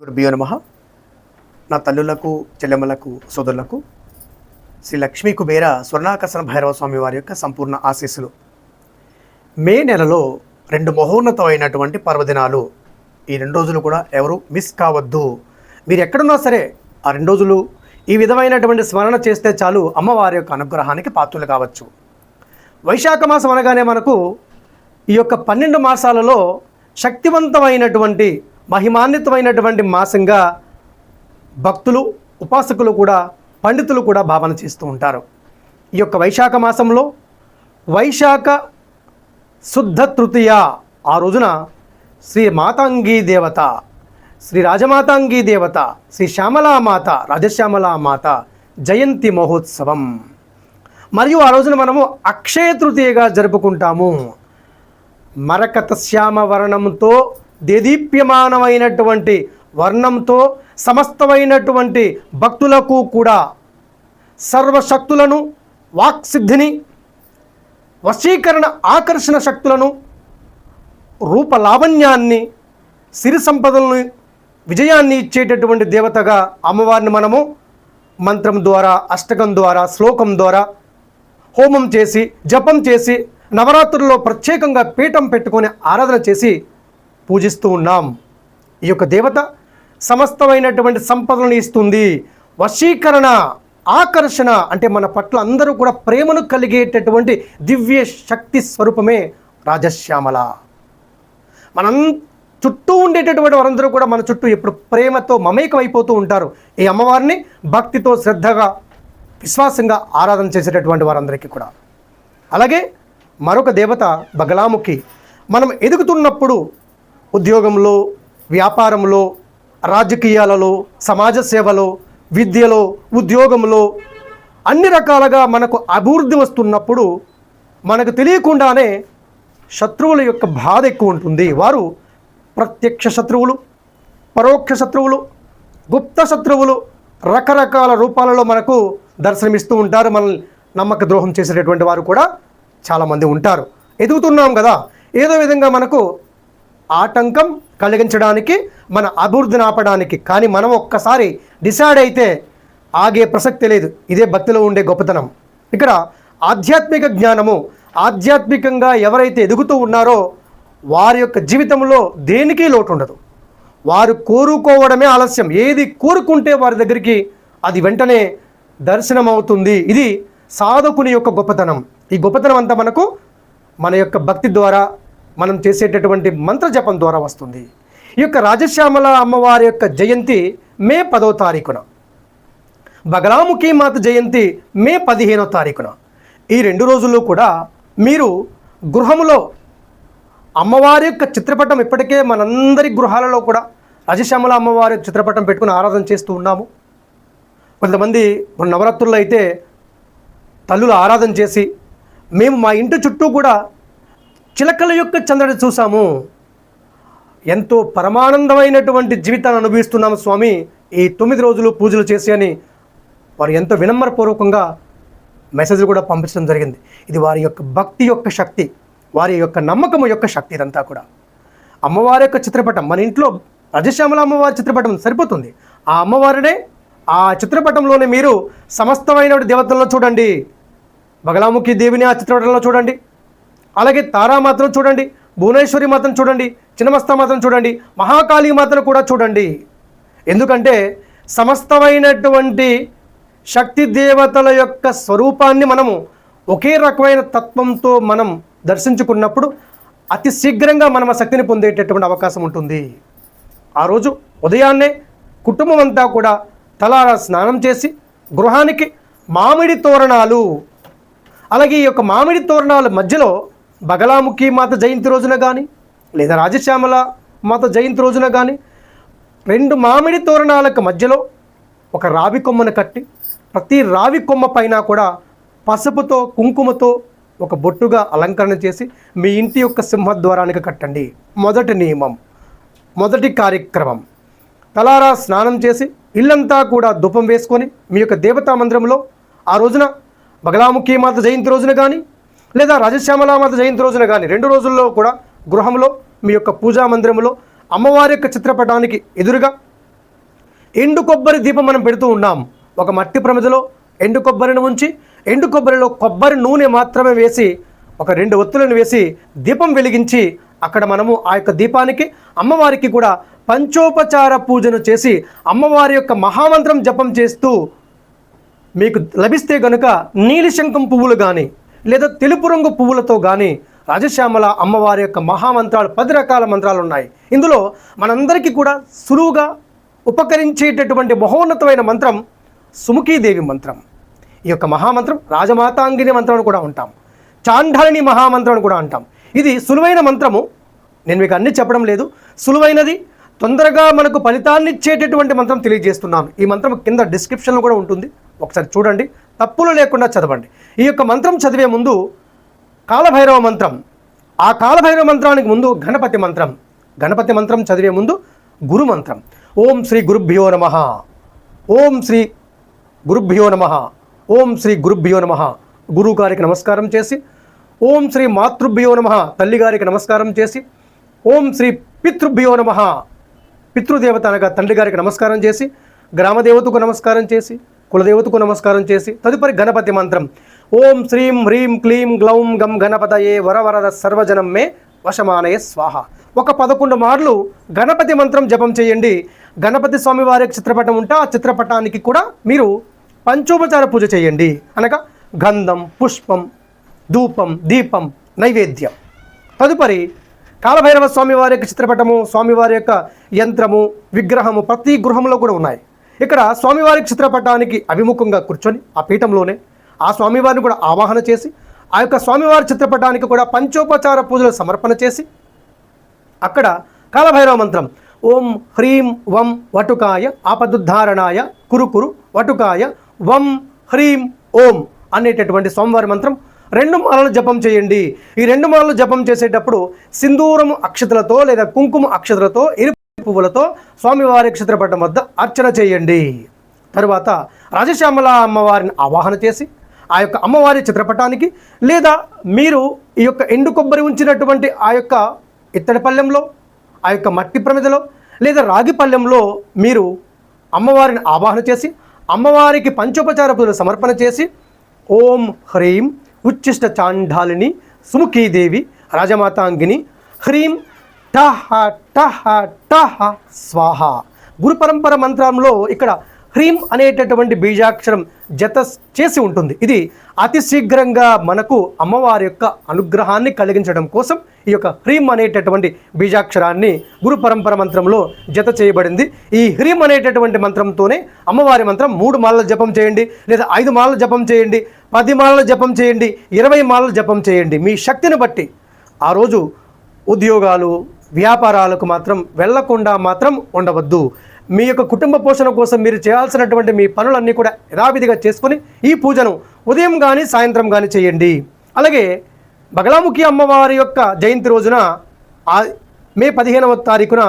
గురుభ్యో నమ. నా తల్లులకు చెల్లెమ్మలకు సోదరులకు శ్రీ లక్ష్మీ కుబేర స్వర్ణాకర్షణ భైరవ స్వామి వారి యొక్క సంపూర్ణ ఆశీస్సులు. మే నెలలో రెండు మహోన్నతమైనటువంటి పర్వదినాలు. ఈ రెండు రోజులు కూడా ఎవరు మిస్ కావద్దు. మీరు ఎక్కడున్నా సరే ఆ రెండు రోజులు ఈ విధమైనటువంటి స్మరణ చేస్తే చాలు అమ్మవారి యొక్క అనుగ్రహానికి పాత్రులు కావచ్చు. వైశాఖ మాసం అనగానే మనకు ఈ యొక్క పన్నెండు మాసాలలో శక్తివంతమైనటువంటి మహిమాన్వితమైనటువంటి మాసంగా భక్తులు ఉపాసకులు కూడా పండితులు కూడా భావన చేస్తూ ఉంటారు. ఈ యొక్క వైశాఖ మాసంలో వైశాఖ శుద్ధ తృతీయ ఆ రోజున శ్రీ మాతాంగీ దేవత శ్రీ రాజమాతాంగీ దేవత శ్రీ శ్యామలామాత రాజశ్యామలామాత జయంతి మహోత్సవం. మరియు ఆ రోజున మనము అక్షయ తృతీయగా జరుపుకుంటాము. మరకత శ్యామ వర్ణంతో దేదీప్యమానమైనటువంటి వర్ణంతో సమస్తమైనటువంటి భక్తులకు కూడా సర్వశక్తులను వాక్సిద్ధిని వశీకరణ ఆకర్షణ శక్తులను రూపలావణ్యాన్ని సిరి సంపదలను విజయాన్ని ఇచ్చేటటువంటి దేవతగా అమ్మవారిని మనము మంత్రం ద్వారా అష్టకం ద్వారా శ్లోకం ద్వారా హోమం చేసి జపం చేసి నవరాత్రుల్లో ప్రత్యేకంగా పీఠం పెట్టుకొని ఆరాధన చేసి పూజిస్తూ ఉన్నాం. ఈ యొక్క దేవత సమస్తమైనటువంటి సంపదలను ఇస్తుంది. వశీకరణ ఆకర్షణ అంటే మన పట్ల అందరూ కూడా ప్రేమను కలిగేటటువంటి దివ్య శక్తి స్వరూపమే రాజశ్యామల. మనం చుట్టూ ఉండేటటువంటి వారందరూ కూడా మన చుట్టూ ఎప్పుడు ప్రేమతో మమేకం అయిపోతూ ఉంటారు. ఈ అమ్మవారిని భక్తితో శ్రద్ధగా విశ్వాసంగా ఆరాధన చేసేటటువంటి వారందరికీ కూడా. అలాగే మరొక దేవత బగలాముఖి. మనం ఎదుగుతున్నప్పుడు ఉద్యోగంలో వ్యాపారంలో రాజకీయాలలో సమాజ సేవలో విద్యలో ఉద్యోగంలో అన్ని రకాలుగా మనకు అభివృద్ధి వస్తున్నప్పుడు మనకు తెలియకుండానే శత్రువుల యొక్క బాధ ఎక్కువ ఉంటుంది. వారు ప్రత్యక్ష శత్రువులు పరోక్ష శత్రువులు గుప్త శత్రువులు రకరకాల రూపాలలో మనకు దర్శనమిస్తూ ఉంటారు. మనల్ని నమ్మక ద్రోహం చేసేటటువంటి వారు కూడా చాలామంది ఉంటారు. ఎదుగుతున్నాం కదా? ఏదో విధంగా మనకు ఆటంకం కలిగించడానికి మన అభివృద్ధిని ఆపడానికి. కానీ మనం ఒక్కసారి డిసైడ్ అయితే ఆగే ప్రసక్తి లేదు. ఇదే భక్తిలో ఉండే గొప్పతనం. ఇక్కడ ఆధ్యాత్మిక జ్ఞానము ఆధ్యాత్మికంగా ఎవరైతే ఎదుగుతూ ఉన్నారో వారి యొక్క జీవితంలో దేనికి లోటు ఉండదు వారు కోరుకోవడమే ఆలస్యం. ఏది కోరుకుంటే వారి దగ్గరికి అది వెంటనే దర్శనం అవుతుంది ఇది సాధకుని యొక్క గొప్పతనం. ఈ గొప్పతనం అంతా మనకు మన యొక్క భక్తి ద్వారా మనం చేసేటటువంటి మంత్రజపం ద్వారా వస్తుంది. ఈ యొక్క రాజశ్యామల అమ్మవారి యొక్క జయంతి మే పదో తారీఖున. బగలాముఖి మాత జయంతి మే పదిహేనో తారీఖున. ఈ రెండు రోజుల్లో కూడా మీరు గృహములో అమ్మవారి యొక్క చిత్రపటం ఇప్పటికే మనందరి గృహాలలో కూడా రాజశ్యామల అమ్మవారి యొక్క చిత్రపటం పెట్టుకుని ఆరాధన చేస్తూ ఉన్నాము. కొంతమంది నవరాత్రుల్లో అయితే తల్లులు ఆరాధన చేసి మేము మా ఇంటి చుట్టూ కూడా చిలకల యొక్క చంద్రుడు చూసాము ఎంతో పరమానందమైనటువంటి జీవితాన్ని అనుభవిస్తున్నాము స్వామి. ఈ తొమ్మిది రోజులు పూజలు చేసి అని వారు ఎంతో వినమ్రపూర్వకంగా మెసేజ్ కూడా పంపించడం జరిగింది. ఇది వారి యొక్క భక్తి యొక్క శక్తి వారి యొక్క నమ్మకం యొక్క శక్తి ఇదంతా కూడా. అమ్మవారి యొక్క చిత్రపటం మన ఇంట్లో రజశ్యామల అమ్మవారి చిత్రపటం సరిపోతుంది. ఆ అమ్మవారినే ఆ చిత్రపటంలోనే మీరు సమస్తమైన దేవతల్లో చూడండి. బగలాముఖి దేవిని ఆ చిత్రపటంలో చూడండి. అలాగే తారామాతను చూడండి భువనేశ్వరి మాత్రం చూడండి చినమస్త మాత్రం చూడండి మహాకాళి మాత్రం కూడా చూడండి. ఎందుకంటే సమస్తమైనటువంటి శక్తి దేవతల యొక్క స్వరూపాన్ని మనము ఒకే రకమైన తత్వంతో మనం దర్శించుకున్నప్పుడు అతి శీఘ్రంగా మనం ఆ శక్తిని పొందేటటువంటి అవకాశం ఉంటుంది. ఆ రోజు ఉదయాన్నే కుటుంబం అంతా కూడా తలారా స్నానం చేసి గృహానికి మామిడి తోరణాలు అలాగే ఈ యొక్క మామిడి తోరణాల మధ్యలో బగలాముఖి మాత జయంతి రోజున కానీ లేదా రాజశ్యామల మాత జయంతి రోజున కానీ రెండు మామిడి తోరణాలకు మధ్యలో ఒక రావి కొమ్మను కట్టి ప్రతి రావి కొమ్మ పైన కూడా పసుపుతో కుంకుమతో ఒక బొట్టుగా అలంకరణ చేసి మీ ఇంటి యొక్క సింహద్వారానికి కట్టండి. మొదటి నియమం మొదటి కార్యక్రమం. తలారా స్నానం చేసి ఇల్లంతా కూడా ధూపం వేసుకొని మీ యొక్క దేవతా మందిరంలో ఆ రోజున బగలాముఖి మాత జయంతి రోజున కానీ లేదా రాజశ్యామలామాత జయంతి రోజున కానీ రెండు రోజుల్లో కూడా గృహంలో మీ యొక్క పూజా మందిరంలో అమ్మవారి యొక్క చిత్రపటానికి ఎదురుగా ఎండు కొబ్బరి దీపం మనం పెడుతూ ఉన్నాం. ఒక మట్టి ప్రమిదలో ఎండు కొబ్బరిని ఉంచి ఎండు కొబ్బరిలో కొబ్బరి నూనె మాత్రమే వేసి ఒక రెండు ఒత్తులను వేసి దీపం వెలిగించి అక్కడ మనము ఆ యొక్క దీపానికి అమ్మవారికి కూడా పంచోపచార పూజను చేసి అమ్మవారి యొక్క మహామంత్రం జపం చేస్తూ మీకు లభిస్తే గనుక నీలిశంఖం పువ్వులు కానీ లేదా తెలుపు రంగు పువ్వులతో కానీ రాజశ్యామల అమ్మవారి యొక్క మహామంత్రాలు పది రకాల మంత్రాలు ఉన్నాయి. ఇందులో మనందరికీ కూడా సులువుగా ఉపకరించేటటువంటి మహోన్నతమైన మంత్రం సుముఖీదేవి మంత్రం. ఈ యొక్క మహామంత్రం రాజమాతాంగిని మంత్రం కూడా ఉంటాం చాండాలిని మహామంత్రం అని కూడా అంటాం. ఇది సులువైన మంత్రము. నేను మీకు అన్నీ చెప్పడం లేదు. సులువైనది తొందరగా మనకు ఫలితాన్ని ఇచ్చేటటువంటి మంత్రం తెలియజేస్తున్నాను. ఈ మంత్రం కింద డిస్క్రిప్షన్లో కూడా ఉంటుంది. ఒకసారి చూడండి. తప్పులు లేకుండా చదవండి. ఈ యొక్క మంత్రం చదివే ముందు కాలభైరవ మంత్రం. ఆ కాలభైరవ మంత్రానికి ముందు గణపతి మంత్రం. గణపతి మంత్రం చదివే ముందు గురు మంత్రం. ఓం శ్రీ గురుభ్యో నమ. ఓం శ్రీ గురుభ్యో నమ. ఓం శ్రీ గురుభ్యో నమ. గురువు గారికి నమస్కారం చేసి ఓం శ్రీ మాతృభ్యో నమ. తల్లి గారికి నమస్కారం చేసి ఓం శ్రీ పితృభ్యో నమ. పితృదేవత అనగా తండ్రి గారికి నమస్కారం చేసి గ్రామదేవతకు నమస్కారం చేసి కులదేవతకు నమస్కారం చేసి తదుపరి గణపతి మంత్రం. ఓం శ్రీం హ్రీం క్లీం గ్లౌం గం గణపతయే వరవరద సర్వజనం మే వశమానయ స్వాహ. ఒక పదకొండు మార్లు గణపతి మంత్రం జపం చేయండి. గణపతి స్వామి వారి చిత్రపటం ఉంటే ఆ చిత్రపటానికి కూడా మీరు పంచోపచార పూజ చేయండి. అనగా గంధం పుష్పం ధూపం దీపం నైవేద్యం. తదుపరి కాలభైరవ స్వామివారి యొక్క చిత్రపటము స్వామివారి యొక్క యంత్రము విగ్రహము ప్రతి గృహంలో కూడా ఉన్నాయి. ఇక్కడ స్వామివారి చిత్రపటానికి అభిముఖంగా కూర్చొని ఆ పీఠంలోనే ఆ స్వామివారిని కూడా ఆవాహన చేసి ఆ యొక్క స్వామివారి చిత్రపటానికి కూడా పంచోపచార పూజలు సమర్పణ చేసి అక్కడ కాలభైరవ మంత్రం ఓం హ్రీం వం వటుకాయ ఆపదుద్ధారణాయ కురుకురు వటుకాయ వం హ్రీం ఓం అనేటటువంటి స్వామివారి మంత్రం రెండు మాలలు జపం చేయండి. ఈ రెండు మాలలు జపం చేసేటప్పుడు సింధూరము అక్షతలతో లేదా కుంకుమ అక్షతలతో ఎరుపు పువ్వులతో స్వామివారి చిత్రపటం వద్ద అర్చన చేయండి. తరువాత రాజశ్యామల అమ్మవారిని ఆవాహన చేసి ఆ యొక్క అమ్మవారి చిత్రపటానికి లేదా మీరు ఈ యొక్క ఎండు కొబ్బరి ఉంచినటువంటి ఆ యొక్క ఇత్తడి పళ్ళెంలో ఆ యొక్క మట్టి ప్రమిదలో లేదా రాగి పళ్ళెంలో మీరు అమ్మవారిని ఆవాహన చేసి అమ్మవారికి పంచోపచార పూజలు సమర్పణ చేసి ఓం హ్రీం ఉచ్చిష్ట చాండాలిని సుముఖీదేవి రాజమాతాంగిని హ్రీం టహ టహ టహ స్వాహ. గురు పరంపర మంత్రంలో ఇక్కడ హ్రీం అనేటటువంటి బీజాక్షరం జత చేసి ఉంటుంది. ఇది అతి శీఘ్రంగా మనకు అమ్మవారి యొక్క అనుగ్రహాన్ని కలిగించడం కోసం ఈ యొక్క హ్రీం అనేటటువంటి బీజాక్షరాన్ని గురు పరంపర మంత్రంలో జత చేయబడింది. ఈ హ్రీం అనేటటువంటి మంత్రంతోనే అమ్మవారి మంత్రం మూడు మాలల జపం చేయండి లేదా ఐదు మాలల జపం చేయండి పది మాలల జపం చేయండి ఇరవై మాలల జపం చేయండి. మీ శక్తిని బట్టి ఆ రోజు ఉద్యోగాలు వ్యాపారాలకు మాత్రం వెళ్ళకుండా మాత్రం ఉండవద్దు. మీ యొక్క కుటుంబ పోషణ కోసం మీరు చేయాల్సినటువంటి మీ పనులన్నీ కూడా యథావిధిగా చేసుకొని ఈ పూజను ఉదయం కానీ సాయంత్రం కానీ చేయండి. అలాగే బగలాముఖి అమ్మవారి యొక్క జయంతి రోజున మే పదిహేనవ తారీఖున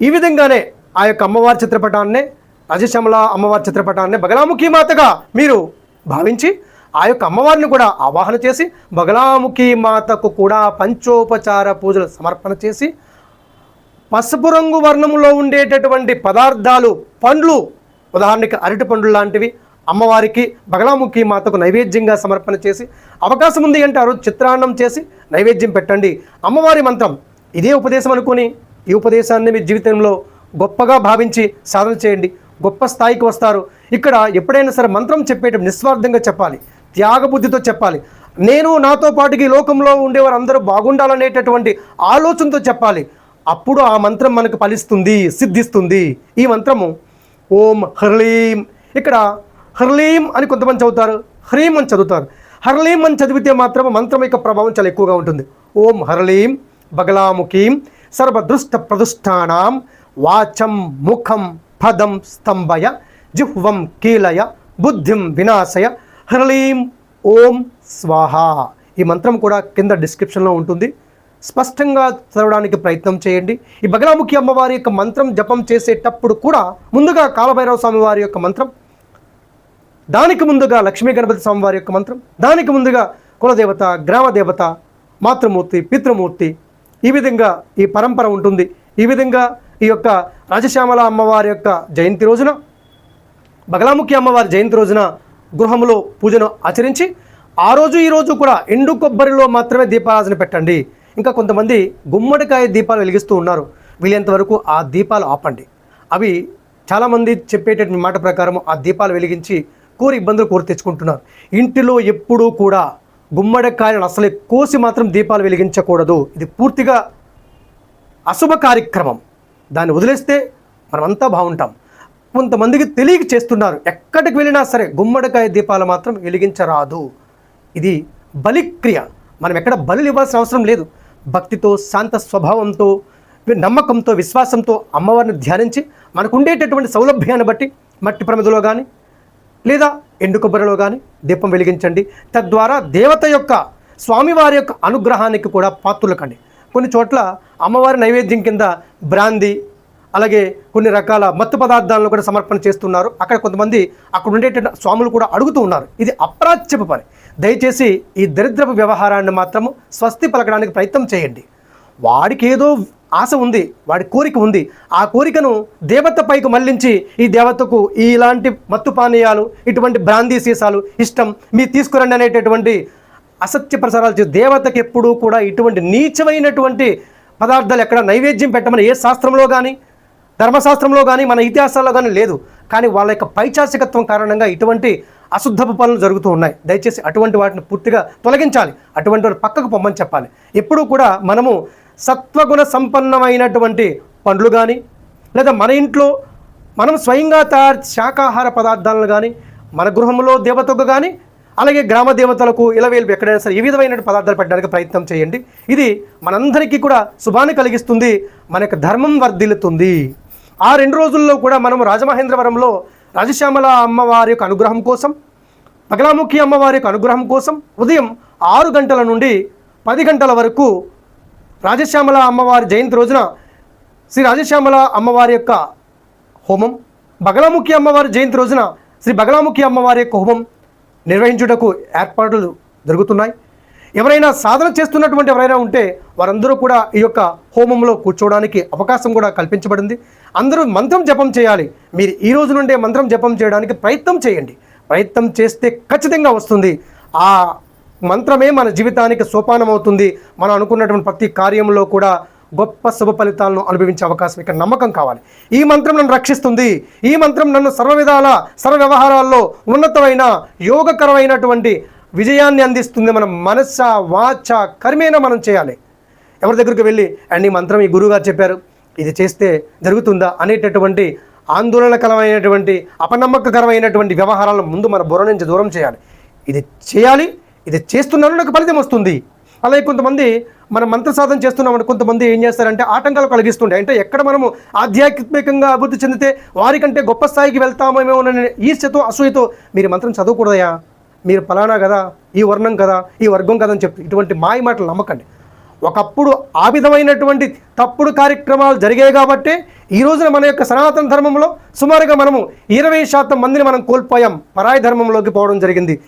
ఈ విధంగానే ఆ యొక్క అమ్మవారి చిత్రపటాన్నే రజశమల అమ్మవారి చిత్రపటాన్ని బగలాముఖి మాతగా మీరు భావించి ఆ యొక్క అమ్మవారిని కూడా ఆవాహన చేసి బగలాముఖి మాతకు కూడా పంచోపచార పూజలు సమర్పణ చేసి పసుపు రంగు వర్ణములో ఉండేటటువంటి పదార్థాలు పండ్లు ఉదాహరణకి అరటి పండ్లు లాంటివి అమ్మవారికి బగలాముఖి మాతకు నైవేద్యంగా సమర్పణ చేసి అవకాశం ఉంది అంటారు చిత్రాన్నం చేసి నైవేద్యం పెట్టండి. అమ్మవారి మంత్రం ఇదే ఉపదేశం అనుకొని ఈ ఉపదేశాన్ని మీ జీవితంలో గొప్పగా భావించి సాధన చేయండి. గొప్ప స్థాయికి వస్తారు. ఇక్కడ ఎప్పుడైనా సరే మంత్రం చెప్పేటప్పుడు నిస్వార్థంగా చెప్పాలి. త్యాగబుద్ధితో చెప్పాలి. నేను నాతో పాటుకి ఈ లోకంలో ఉండేవారు అందరూ బాగుండాలనేటటువంటి ఆలోచనతో చెప్పాలి. అప్పుడు ఆ మంత్రం మనకు ఫలిస్తుంది సిద్ధిస్తుంది. ఈ మంత్రము ఓం హర్లీం ఇక్కడ హర్లీం అని కొంతమంది చదువుతారు. హ్రీం అని చదువుతారు. హర్లీం అని చదివితే మాత్రం మంత్రం యొక్క ప్రభావం చాలా ఎక్కువగా ఉంటుంది. ఓం హర్లీం బగలాముఖీం సర్వదృష్ట ప్రదుష్టానాం వాచం ముఖం పదం స్తంభయ జిహ్వం కీలయ బుద్ధిం వినాశయ హర్లీం ఓం స్వాహ. ఈ మంత్రం కూడా కింద డిస్క్రిప్షన్లో ఉంటుంది. స్పష్టంగా చదవడానికి ప్రయత్నం చేయండి. ఈ బగలాముఖి అమ్మవారి యొక్క మంత్రం జపం చేసేటప్పుడు కూడా ముందుగా కాలభైరవ స్వామి వారి యొక్క మంత్రం దానికి ముందుగా లక్ష్మీ గణపతి స్వామి వారి యొక్క మంత్రం దానికి ముందుగా కులదేవత గ్రామదేవత మాతృమూర్తి పితృమూర్తి ఈ విధంగా ఈ పరంపర ఉంటుంది. ఈ విధంగా ఈ యొక్క రాజశ్యామల అమ్మవారి యొక్క జయంతి రోజున బగలాముఖి అమ్మవారి జయంతి రోజున గృహంలో పూజను ఆచరించి ఆ రోజు ఈ రోజు కూడా ఎండు కొబ్బరిలో మాత్రమే దీపారాధన పెట్టండి. ఇంకా కొంతమంది గుమ్మడికాయ దీపాలు వెలిగిస్తూ ఉన్నారు. వీలైనంత వరకు ఆ దీపాలు ఆపండి. అవి చాలామంది చెప్పేటటువంటి మాట ప్రకారం ఆ దీపాలు వెలిగించి కోరి ఇబ్బందులు కోరి తెచ్చుకుంటున్నారు. ఇంటిలో ఎప్పుడూ కూడా గుమ్మడికాయలను అసలే కోసి మాత్రం దీపాలు వెలిగించకూడదు. ఇది పూర్తిగా అశుభ కార్యక్రమం. దాన్ని వదిలేస్తే మనమంతా బాగుంటాం. కొంతమందికి తెలియక చేస్తున్నారు. ఎక్కడికి వెళ్ళినా సరే గుమ్మడికాయ దీపాలు మాత్రం వెలిగించరాదు. ఇది బలిక్రియ. మనం ఎక్కడ బలులు ఇవ్వాల్సిన అవసరం లేదు. భక్తితో శాంత స్వభావంతో నమ్మకంతో విశ్వాసంతో అమ్మవారిని ధ్యానించి మనకు ఉండేటటువంటి సౌలభ్యాన్ని బట్టి మట్టి ప్రమిదలో కానీ లేదా ఎండు కొబ్బరిలో కానీ దీపం వెలిగించండి. తద్వారా దేవత యొక్క స్వామివారి యొక్క అనుగ్రహానికి కూడా పాత్రలు కండి కొన్ని చోట్ల అమ్మవారి నైవేద్యం కింద బ్రాందీ అలాగే కొన్ని రకాల మత్తు పదార్థాలను కూడా సమర్పణ చేస్తున్నారు. అక్కడ కొంతమంది అక్కడ ఉండేటువంటి స్వాములు కూడా అడుగుతూ ఉన్నారు. ఇది అప్రాచ్యపు పని. దయచేసి ఈ దరిద్రపు వ్యవహారాన్ని మాత్రము స్వస్తి పలకడానికి ప్రయత్నం చేయండి. వాడికి ఏదో ఆశ ఉంది వాడి కోరిక ఉంది. ఆ కోరికను దేవత పైకి మళ్ళించి ఈ దేవతకు ఈ ఇలాంటి మత్తు పానీయాలు ఇటువంటి బ్రాందీ సీసాలు ఇష్టం మీరు తీసుకురండి అనేటటువంటి అసత్య ప్రసారాలు చేసి దేవతకి ఎప్పుడూ కూడా ఇటువంటి నీచమైనటువంటి పదార్థాలు ఎక్కడ నైవేద్యం పెట్టమని ఏ శాస్త్రంలో కానీ ధర్మశాస్త్రంలో కానీ మన ఇతిహాసాల్లో కానీ లేదు. కానీ వాళ్ళ యొక్క పైచాసికత్వం కారణంగా ఇటువంటి అశుద్ధపు పనులు జరుగుతూ ఉన్నాయి. దయచేసి అటువంటి వాటిని పూర్తిగా తొలగించాలి. అటువంటి వాటిని పక్కకు పొమ్మని చెప్పాలి. ఎప్పుడూ కూడా మనము సత్వగుణ సంపన్నమైనటువంటి పండ్లు కానీ లేదా మన ఇంట్లో మనం స్వయంగా తయారు శాకాహార పదార్థాలను కానీ మన గృహంలో దేవతకు కానీ అలాగే గ్రామ దేవతలకు ఇలవేలు ఎక్కడైనా సరే ఈ విధమైన పదార్థాలు పెట్టడానికి ప్రయత్నం చేయండి. ఇది మనందరికీ కూడా శుభాన్ని కలిగిస్తుంది మన యొక్క ధర్మం వర్ధిల్లుతుంది. ఆ రెండు రోజుల్లో కూడా మనం రాజమహేంద్రవరంలో రాజశ్యామల అమ్మవారి యొక్క అనుగ్రహం కోసం పగలాముఖి అమ్మవారి యొక్క అనుగ్రహం కోసం ఉదయం ఆరు గంటల నుండి పది గంటల వరకు రాజశ్యామల అమ్మవారి జయంతి రోజున శ్రీ రాజశ్యామల అమ్మవారి యొక్క హోమం బగలాముఖి అమ్మవారి జయంతి రోజున శ్రీ బగలాముఖి అమ్మవారి యొక్క హోమం నిర్వహించుటకు ఏర్పాట్లు జరుగుతున్నాయి. ఎవరైనా సాధన చేస్తున్నటువంటి ఎవరైనా ఉంటే వారందరూ కూడా ఈ యొక్క హోమంలో కూర్చోవడానికి అవకాశం కూడా కల్పించబడింది. అందరూ మంత్రం జపం చేయాలి. మీరు ఈ రోజు నుండే మంత్రం జపం చేయడానికి ప్రయత్నం చేయండి. ప్రయత్నం చేస్తే ఖచ్చితంగా వస్తుంది. ఆ మంత్రమే మన జీవితానికి సోపానం అవుతుంది మనం అనుకున్నటువంటి ప్రతి కార్యంలో కూడా గొప్ప శుభ ఫలితాలను అనుభవించే అవకాశం ఇక్కడ నమ్మకం కావాలి. ఈ మంత్రం నన్ను రక్షిస్తుంది. ఈ మంత్రం నన్ను సర్వ విధాల సర్వ వ్యవహారాల్లో ఉన్నతమైన యోగకరమైనటువంటి విజయాన్ని అందిస్తుంది. మనం మనస్స వాచ కర్మేన మనం చేయాలి. ఎవరి దగ్గరికి వెళ్ళి అండ్ ఈ మంత్రం ఈ గురువుగారు చెప్పారు ఇది చేస్తే జరుగుతుందా? అనేటటువంటి ఆందోళనకరమైనటువంటి అపనమ్మకకరమైనటువంటి వ్యవహారాలను ముందు మన బుర్ర నుంచి దూరం చేయాలి. ఇది చేయాలి ఇది చేస్తున్నాను నాకు ఫలితం వస్తుంది. అలాగే కొంతమంది మనం మంత్ర సాధన చేస్తున్నామని కొంతమంది ఏం చేస్తారంటే ఆటంకాలు కలిగిస్తుండే అంటే ఎక్కడ మనము ఆధ్యాత్మికంగా అభివృద్ధి చెందితే వారికంటే గొప్ప స్థాయికి వెళ్తామేమో అనే ఈర్ష్యతో అసూయతో మీరు మంత్రం చదవకూడదయా మీరు ఫలానా కదా? ఈ వర్ణం కదా? ఈ వర్గం కదా అని చెప్పి ఇటువంటి మాయ మాటలు నమ్మకండి. ఒకప్పుడు ఆ విధమైనటువంటి తప్పుడు కార్యక్రమాలు జరిగాయి కాబట్టి ఈ రోజున మన యొక్క సనాతన ధర్మంలో సుమారుగా మనము ఇరవై శాతం మందిని మనం కోల్పోయాం. పరాయి ధర్మంలోకి పోవడం జరిగింది.